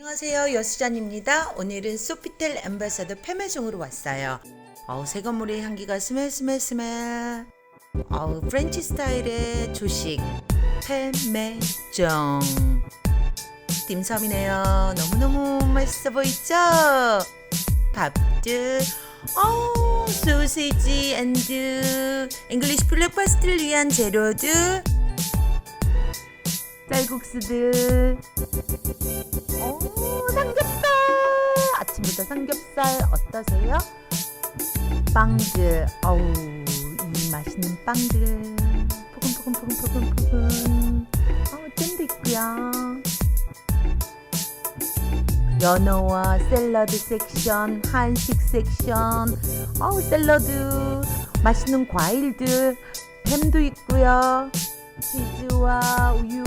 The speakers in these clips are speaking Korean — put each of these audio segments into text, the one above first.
안녕하세요. 여수잔입니다. 오늘은 소피텔 엠바사더 페메종으로 왔어요. 어우 새 건물의 향기가 스멜 스멜 스멜. 어우 프렌치 스타일의 조식. 페메종. 딤섬이네요. 너무너무 맛있어 보이죠? 밥들. 어우 소시지 앤드 잉글리시 블랙파스트를 위한 재료들 쌀국수들 오, 삼겹살! 아침부터 삼겹살 어떠세요? 빵들, 어우, 이 맛있는 빵들. 포근포근포근포근포근. 어, 잼도 있고요. 연어와 샐러드 섹션, 한식 섹션, 어우, 샐러드, 맛있는 과일들, 햄도 있고요. 치즈와 우유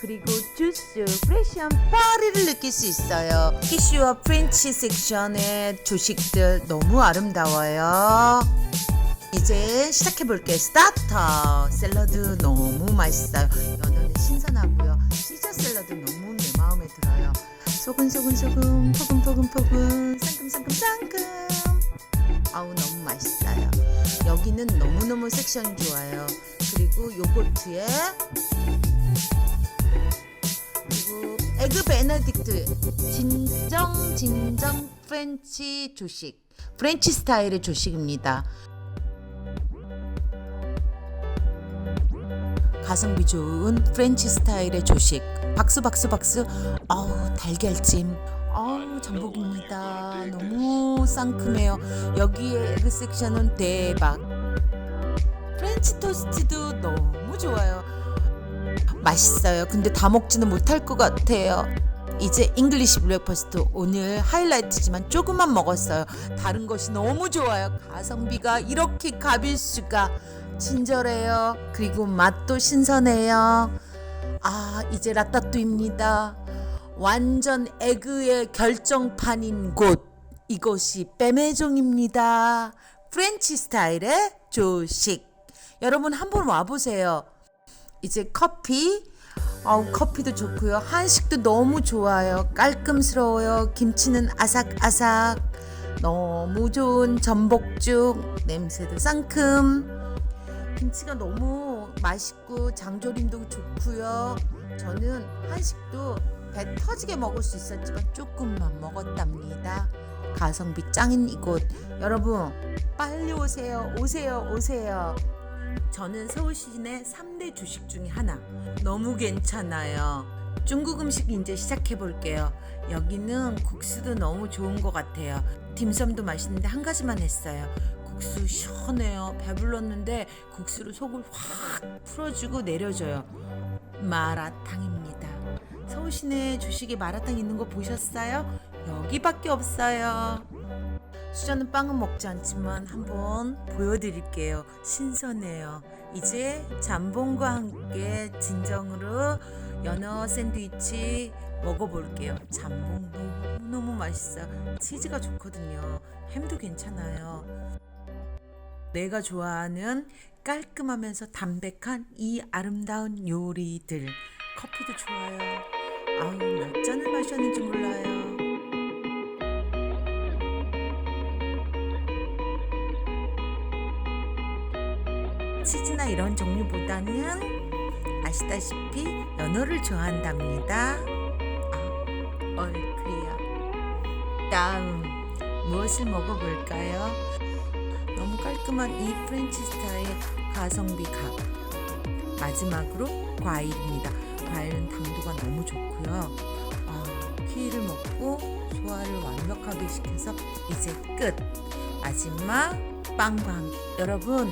그리고 주스 프레시한 파리를 느낄 수 있어요. 키슈와 프렌치 섹션의 조식들 너무 아름다워요. 이제 시작해 볼게요 스타터! 샐러드 너무 맛있어요. 연어는 신선하고요. 시저 샐러드 너무 내 마음에 들어요. 소근소근소근 포근 포근 포근 상큼 상큼 상큼. 아우 너무 맛있어요. 여기는 너무 너무 섹션이 좋아요. 그리고 요거트에 그리고 에그 베네딕트 진정 진정 프렌치 조식 프렌치 스타일의 조식입니다. 가성비 좋은 프렌치 스타일의 조식. 박수 박수 박수. 어우 달걀찜. 어우 전복입니다. 너무 상큼해요. 여기에 에그 섹션은 대박 프렌치 토스트도 너무 좋아요. 맛있어요. 근데 다 먹지는 못할 것 같아요. 이제 잉글리시 블랙퍼스트 오늘 하이라이트지만 조금만 먹었어요. 다른 것이 너무 좋아요. 가성비가 이렇게 갑일 수가. 친절해요. 그리고 맛도 신선해요. 아 이제 라따뚜입니다. 완전 에그의 결정판인 곳. 이곳이 빼매종입니다. 프렌치 스타일의 조식 여러분 한번 와보세요. 이제 커피? 어우 커피도 좋고요. 한식도 너무 좋아요. 깔끔스러워요. 김치는 아삭아삭. 너무 좋은 전복죽 냄새도 상큼. 김치가 너무 맛있고 장조림도 좋고요. 저는 한식도 배 터지게 먹을 수 있었지만 조금만 먹었답니다. 가성비 짱인 이곳. 여러분 빨리 오세요. 오세요. 오세요 저는 서울 시내 3대 주식 중에 하나. 너무 괜찮아요. 중국 음식 이제 시작해 볼게요. 여기는 국수도 너무 좋은 것 같아요. 딤섬도 맛있는데 한 가지만 했어요. 국수 시원해요. 배불렀는데 국수로 속을 확 풀어주고 내려줘요. 마라탕입니다. 서울 시내 주식에 마라탕 있는 거 보셨어요? 여기밖에 없어요. 수저는 빵은 먹지 않지만 한번 보여드릴게요. 신선해요. 이제 잠봉과 함께 진정으로 연어 샌드위치 먹어볼게요. 잠봉 너무 맛있어요. 치즈가 좋거든요. 햄도 괜찮아요. 내가 좋아하는 깔끔하면서 담백한 이 아름다운 요리들. 커피도 좋아요. 아우 몇 잔을 마셨는지 몰라요. 이런 종류보다는 아시다시피 연어를 좋아한답니다. 아, 얼크리어. 다음 무엇을 먹어볼까요? 너무 깔끔한 이 프렌치 스타일 가성비 값. 마지막으로 과일입니다. 과일은 당도가 너무 좋고요. 어, 키위를 먹고 소화를 완벽하게 시켜서 이제 끝. 마지막 함께 여러분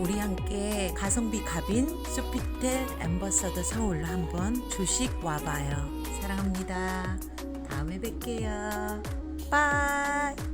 우리 함께 가성비 갑인 소피텔 엠버서더 서울 한번 조식 와봐요. 사랑합니다. 다음에 뵐게요. 빠이.